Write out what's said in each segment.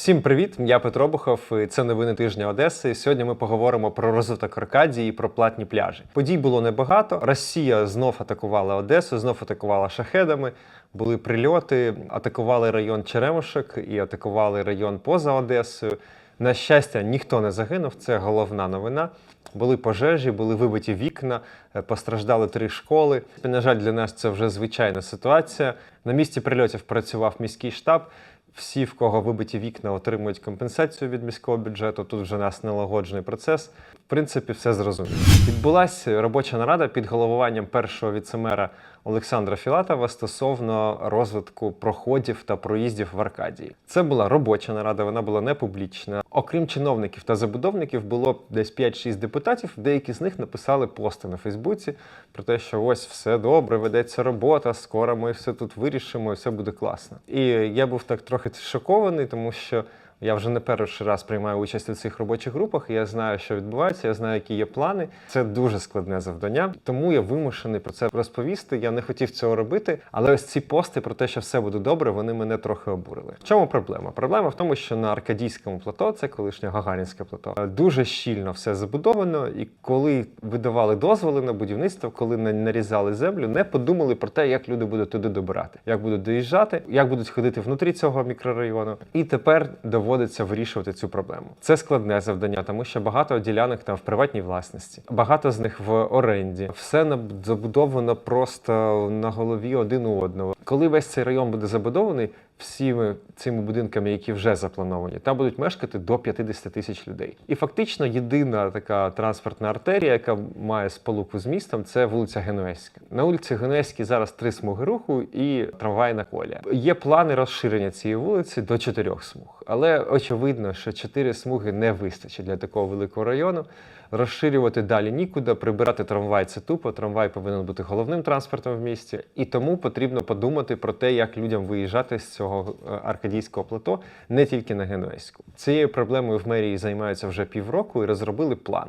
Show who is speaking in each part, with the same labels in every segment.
Speaker 1: Всім привіт! Я Петро Бухов. і Це новини тижня Одеси. Сьогодні ми поговоримо про розвиток Аркадії і про платні пляжі. Подій було небагато. Росія знов атакувала Одесу, знов атакувала шахедами. Були прильоти, атакували район Черемушек і атакували район поза Одесою. На щастя, ніхто не загинув. Це головна новина. Були пожежі, були вибиті вікна, е, постраждали три школи. На жаль, для нас це вже звичайна ситуація. На місці прильотів працював міський штаб. Всі, в кого вибиті вікна, отримують компенсацію від міського бюджету. Тут вже нас налагоджений процес. В принципі, все зрозуміло. Відбулася робоча нарада під головуванням першого віцемера Олександра Філатова стосовно розвитку проходів та проїздів в Аркадії. Це була робоча нарада, вона була не публічна. Окрім чиновників та забудовників, було десь 5-6 депутатів. Деякі з них написали пости на Фейсбуці про те, що ось все добре, ведеться робота, скоро ми все тут вирішимо, і все буде класно. І я був так трохи шокований, тому що. Я вже не перший раз приймаю участь у цих робочих групах. Я знаю, що відбувається, я знаю, які є плани. Це дуже складне завдання, тому я вимушений про це розповісти. Я не хотів цього робити, але ось ці пости про те, що все буде добре, вони мене трохи обурили. В чому проблема? Проблема в тому, що на аркадійському плато, це колишнє Гагарінське плато, дуже щільно все забудовано. І коли видавали дозволи на будівництво, коли на- нарізали землю, не подумали про те, як люди будуть туди добирати, як будуть доїжджати, як будуть ходити внутрі цього мікрорайону. І тепер доводиться вирішувати цю проблему. Це складне завдання, тому що багато ділянок там в приватній власності, багато з них в оренді. Все забудовано просто на голові один у одного. Коли весь цей район буде забудований всіми цими будинками, які вже заплановані, там будуть мешкати до 50 тисяч людей. І фактично єдина така транспортна артерія, яка має сполуку з містом, це вулиця Генуезька. На вулиці Генуезькій зараз три смуги руху і трамвайна колія. Є плани розширення цієї вулиці до чотирьох смуг, але очевидно, що чотири смуги не вистачить для такого великого району. Розширювати далі нікуди, прибирати трамвай це тупо. Трамвай повинен бути головним транспортом в місті, і тому потрібно подумати про те, як людям виїжджати з цього е, аркадійського плато не тільки на Генуезьку. Цією проблемою в мерії займаються вже півроку і розробили план.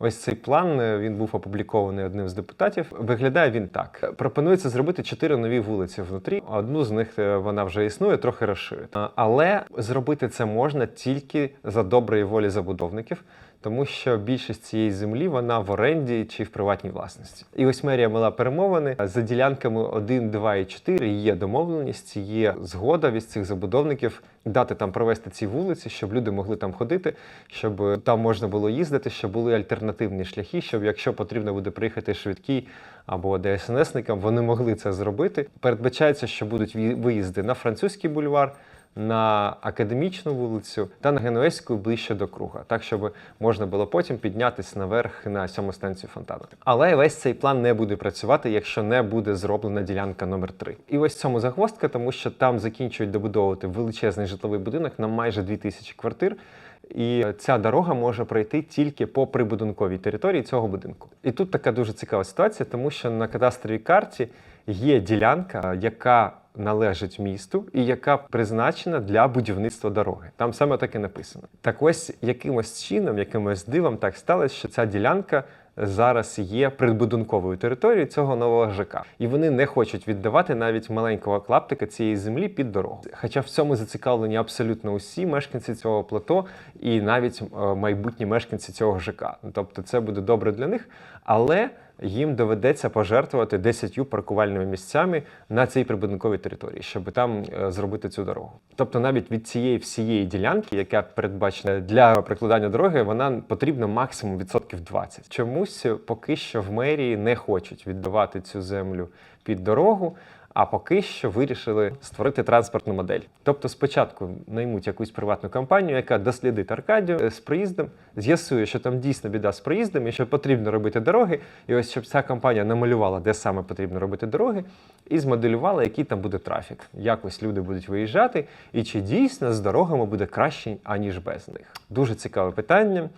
Speaker 1: Ось цей план е, він був опублікований одним з депутатів. Виглядає він так: пропонується зробити чотири нові вулиці внутрі. Одну з них е, вона вже існує, трохи розширити. Але зробити це можна тільки за доброї волі забудовників. Тому що більшість цієї землі вона в оренді чи в приватній власності. І ось мерія мала перемовини за ділянками 1, 2 і 4 є домовленість, є згода від цих забудовників дати там провести ці вулиці, щоб люди могли там ходити, щоб там можна було їздити, щоб були альтернативні шляхи, щоб якщо потрібно буде приїхати швидкий або ДСНСникам, вони могли це зробити. Передбачається, що будуть виїзди на французький бульвар на академічну вулицю та на Генуезьку ближче до круга, так щоб можна було потім піднятися наверх на сьому станцію фонтану. Але весь цей план не буде працювати, якщо не буде зроблена ділянка номер 3 І ось цьому загвоздка, тому що там закінчують добудовувати величезний житловий будинок на майже 2000 квартир. І ця дорога може пройти тільки по прибудинковій території цього будинку. І тут така дуже цікава ситуація, тому що на кадастровій карті є ділянка, яка належить місту і яка призначена для будівництва дороги. Там саме так і написано. Так ось якимось чином, якимось дивом так сталося, що ця ділянка зараз є прибудинковою територією цього нового ЖК. І вони не хочуть віддавати навіть маленького клаптика цієї землі під дорогу. Хоча в цьому зацікавлені абсолютно усі мешканці цього плато і навіть е, майбутні мешканці цього ЖК. Тобто це буде добре для них, але їм доведеться пожертвувати 10 паркувальними місцями на цій прибудинковій території, щоб там е, зробити цю дорогу. Тобто, навіть від цієї всієї ділянки, яка передбачена для прикладання дороги, вона потрібна максимум відсотків 20. Чомусь поки що в мерії не хочуть віддавати цю землю під дорогу. А поки що вирішили створити транспортну модель. Тобто, спочатку наймуть якусь приватну компанію, яка дослідить Аркадію е, з проїздом, з'ясує, що там дійсно біда з проїздом і що потрібно робити дороги. І ось щоб ця компанія намалювала, де саме потрібно робити дороги, і змоделювала, який там буде трафік. Якось люди будуть виїжджати, і чи дійсно з дорогами буде краще, аніж без них. Дуже цікаве питання.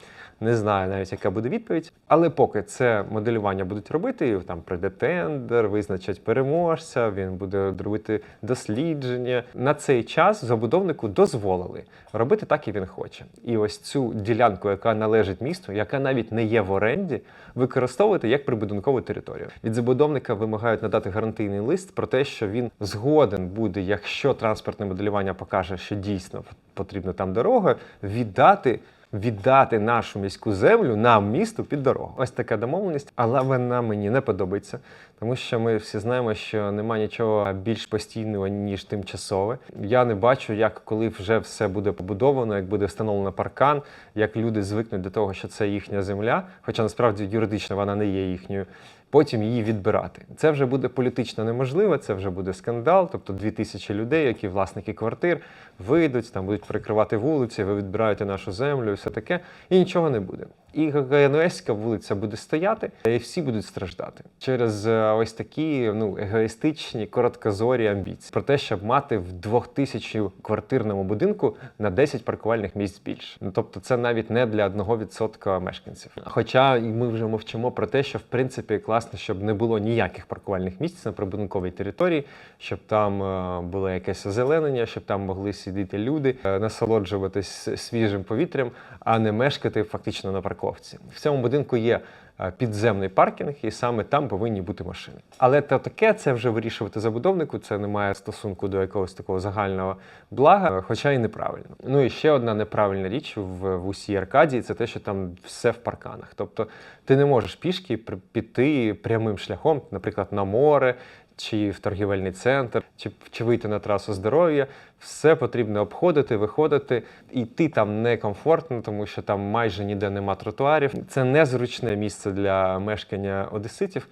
Speaker 1: Не знаю навіть, яка буде відповідь. Але поки це моделювання будуть робити, там прийде тендер, визначать переможця, він буде робити дослідження. На цей час забудовнику дозволили робити так, і він хоче. І ось цю ділянку, яка належить місту, яка навіть не є в оренді, використовувати як прибудинкову територію. Від забудовника вимагають надати гарантійний лист про те, що він згоден буде, якщо транспортне моделювання покаже, що дійсно потрібна там дорога, віддати. Віддати нашу міську землю нам місту під дорогу. Ось така домовленість, але вона мені не подобається, тому що ми всі знаємо, що немає нічого більш постійного ніж тимчасове. Я не бачу, як коли вже все буде побудовано, як буде встановлено паркан, як люди звикнуть до того, що це їхня земля, хоча насправді юридично вона не є їхньою. Потім її відбирати. Це вже буде політично неможливо, це вже буде скандал. Тобто дві тисячі людей, які власники квартир, вийдуть, там будуть прикривати вулиці, ви відбираєте нашу землю, і все таке, і нічого не буде. І ГНСська вулиця буде стояти, і всі будуть страждати через е, ось такі ну егоїстичні, короткозорі амбіції про те, щоб мати в 2000 квартирному будинку на 10 паркувальних місць більше. Ну тобто, це навіть не для 1% мешканців. Хоча ми вже мовчимо про те, що в принципі класно, щоб не було ніяких паркувальних місць на прибудинковій території, щоб там е, було якесь озеленення, щоб там могли сидіти люди, е, насолоджуватись свіжим повітрям, а не мешкати фактично на парковці. В цьому будинку є е, підземний паркінг, і саме там повинні бути машини. Але то таке це вже вирішувати забудовнику. Це не має стосунку до якогось такого загального блага, е, хоча і неправильно. Ну і ще одна неправильна річ в, в усій Аркадії це те, що там все в парканах. Тобто ти не можеш пішки піти прямим шляхом, наприклад, на море. Чи в торгівельний центр, чи, чи вийти на трасу здоров'я, все потрібно обходити, виходити. Йти там некомфортно, тому що там майже ніде нема тротуарів. Це незручне місце для мешкання одеситів,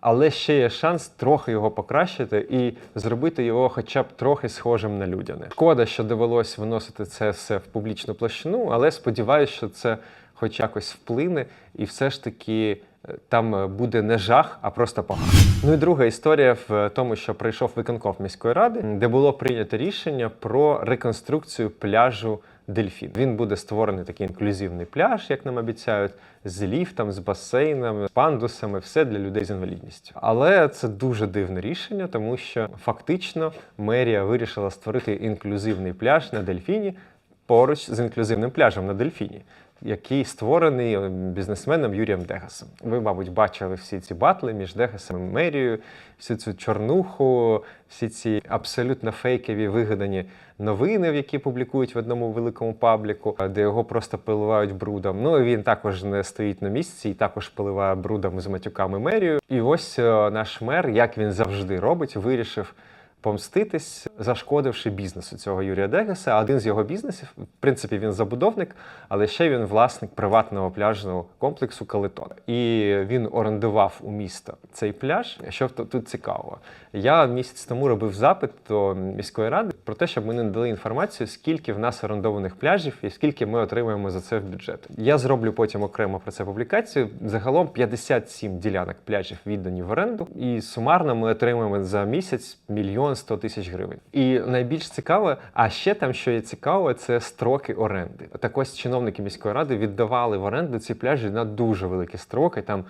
Speaker 1: але ще є шанс трохи його покращити і зробити його хоча б трохи схожим на людяне. Шкода, що довелось виносити це все в публічну площину, але сподіваюся, що це хоч якось вплине, і все ж таки там е, буде не жах, а просто погано. Ну і друга історія в тому, що прийшов виконком міської ради, де було прийнято рішення про реконструкцію пляжу. Дельфін. Він буде створений такий інклюзивний пляж, як нам обіцяють, з ліфтом, з басейном, з пандусами, все для людей з інвалідністю. Але це дуже дивне рішення, тому що фактично мерія вирішила створити інклюзивний пляж на дельфіні поруч з інклюзивним пляжем на дельфіні. Який створений е, бізнесменом Юрієм Дегасом. Ви, мабуть, бачили всі ці батли між Дегасом і мерією, всю цю чорнуху, всі ці абсолютно фейкові вигадані новини, які публікують в одному великому пабліку, де його просто поливають брудом. Ну і він також не стоїть на місці і також поливає брудом з матюками мерію. І ось е, наш мер, як він завжди робить, вирішив. Помститись, зашкодивши бізнесу цього Юрія Дегеса. Один з його бізнесів, в принципі, він забудовник, але ще він власник приватного пляжного комплексу Калитон. І він орендував у міста цей пляж. Що тут цікаво? Я місяць тому робив запит до міської ради про те, щоб ми надали інформацію, скільки в нас орендованих пляжів і скільки ми отримуємо за це в бюджет. Я зроблю потім окремо про це публікацію. Загалом 57 ділянок пляжів віддані в оренду, і сумарно ми отримуємо за місяць мільйон 100 тисяч гривень. І найбільш цікаве, а ще там, що є цікаво, це строки оренди. Так ось чиновники міської ради віддавали в оренду ці пляжі на дуже великі строки. Там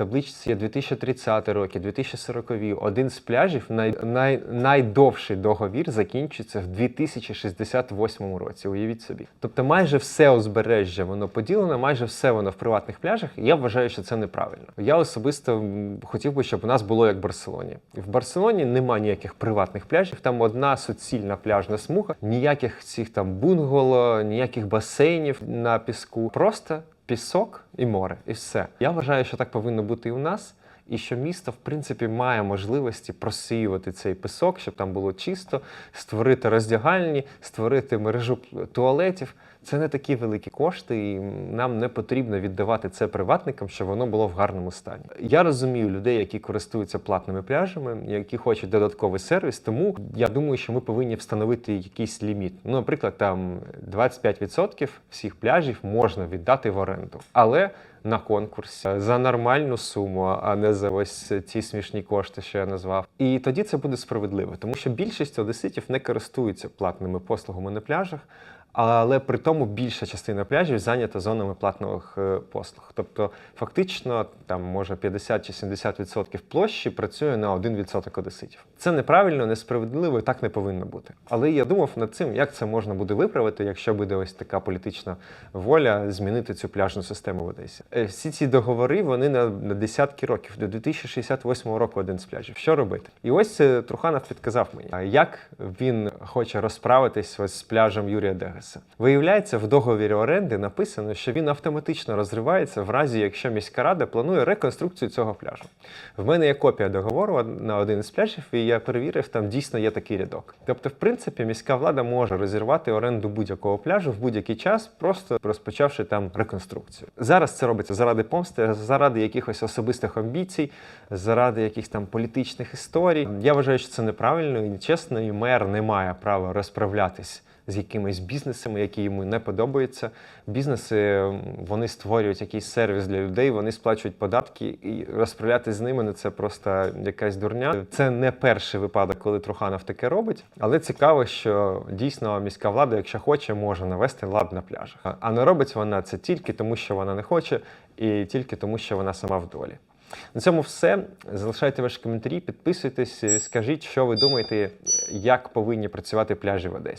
Speaker 1: табличці є 2030 роки, 2040. Один з пляжів най, най, найдовший договір закінчиться в 2068 році. Уявіть собі. Тобто, майже все узбережжя воно поділено, майже все воно в приватних пляжах. І я вважаю, що це неправильно. Я особисто хотів би, щоб у нас було як в Барселоні. В Барселоні немає ніяких приватних пляжів. Там одна суцільна пляжна смуга, ніяких цих там бунгало, ніяких басейнів на піску. Просто пісок і море, і все. Я вважаю, що так повинно бути і у нас. І що місто, в принципі, має можливості просіювати цей пісок, щоб там було чисто, створити роздягальні, створити мережу туалетів. Це не такі великі кошти, і нам не потрібно віддавати це приватникам, щоб воно було в гарному стані. Я розумію людей, які користуються платними пляжами, які хочуть додатковий сервіс. Тому я думаю, що ми повинні встановити якийсь ліміт. Ну, наприклад, там 25% всіх пляжів можна віддати в оренду, але на конкурсі за нормальну суму, а не за ось ці смішні кошти, що я назвав. І тоді це буде справедливо, тому що більшість одеситів не користуються платними послугами на пляжах. Але при тому більша частина пляжів зайнята зонами платних е, послуг. Тобто, фактично, там може 50 чи 70% площі працює на 1% одеситів. Це неправильно, несправедливо і так не повинно бути. Але я думав над цим, як це можна буде виправити, якщо буде ось така політична воля змінити цю пляжну систему в Одесі. Е, Всі ці договори вони на, десятки років, до 2068 року один з пляжів. Що робити? І ось е, Труханов підказав мені, як він хоче розправитись ось з пляжем Юрія Дегаса. Адресу. Виявляється, в договорі оренди написано, що він автоматично розривається в разі, якщо міська рада планує реконструкцію цього пляжу. В мене є копія договору на один із пляжів, і я перевірив, там дійсно є такий рядок. Тобто, в принципі, міська влада може розірвати оренду будь-якого пляжу в будь-який час, просто розпочавши там реконструкцію. Зараз це робиться заради помсти, заради якихось особистих амбіцій, заради якихось там політичних історій. Я вважаю, що це неправильно і чесно, і мер не має права розправлятись з якимись бізнесами, які йому не подобаються. Бізнеси вони створюють якийсь сервіс для людей, вони сплачують податки і розправлятися з ними ну, це просто якась дурня. Це не перший випадок, коли Труханов таке робить, але цікаво, що дійсно міська влада, якщо хоче, може навести лад на пляжах. А- не робить вона це тільки тому, що вона не хоче, і тільки тому, що вона сама в долі. На цьому все. Залишайте ваші коментарі, підписуйтесь, скажіть, що ви думаєте, як повинні працювати пляжі в Одесі.